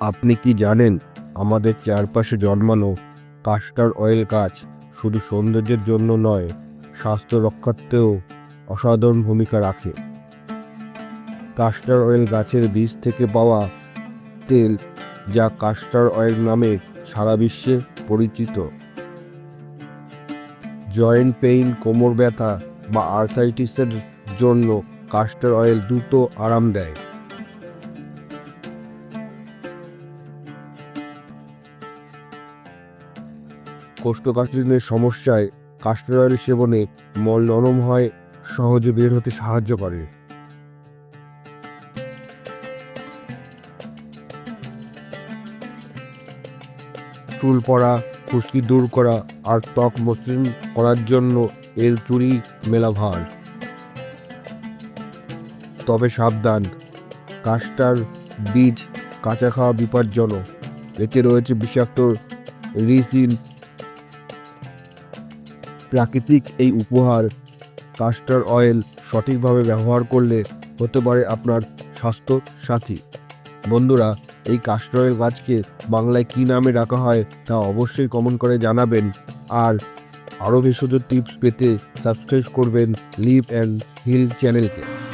আপনি কি জানেন, আমাদের চারপাশে জন্মানো কাস্টার অয়েল গাছ শুধু সৌন্দর্যের জন্য নয়, স্বাস্থ্য রক্ষার্থেও অসাধারণ ভূমিকা রাখে। কাস্টার অয়েল গাছের বীজ থেকে পাওয়া তেল যা কাস্টার অয়েল নামে সারা বিশ্বে পরিচিত। জয়েন্ট পেইন কোমর ব্যথা বা আর্থাইটিসের জন্য কাস্টার অয়েল দ্রুত আরাম দেয়। কোষ্ঠকাঠিন্যের সমস্যায় কাস্টর অয়েল সেবনে মল নরম হয়, সহজে বের হতে সাহায্য করে। চুল পড়া, খুশকি দূর করা আর ত্বক মসৃণ করার জন্য এর চুরি মেলা ভার। তবে সাবধান কাস্টার বীজ কাঁচা খাওয়া বিপজ্জনক। এতে রয়েছে বিষাক্ত রিসিন প্রাকৃতিক এই উপহার। কাস্টার অয়েল সঠিকভাবে ব্যবহার করলে হতে পারে আপনার স্বাস্থ্য সাথী। বন্ধুরা, এই কাস্টার অয়েল গাছকে বাংলায় কী নামে রাখা হয় তা অবশ্যই কমেন্ট করে জানাবেন। আর আরও ভেষজ টিপস পেতে সাবস্ক্রাইব করবেন লিভ অ্যান্ড হিল চ্যানেলকে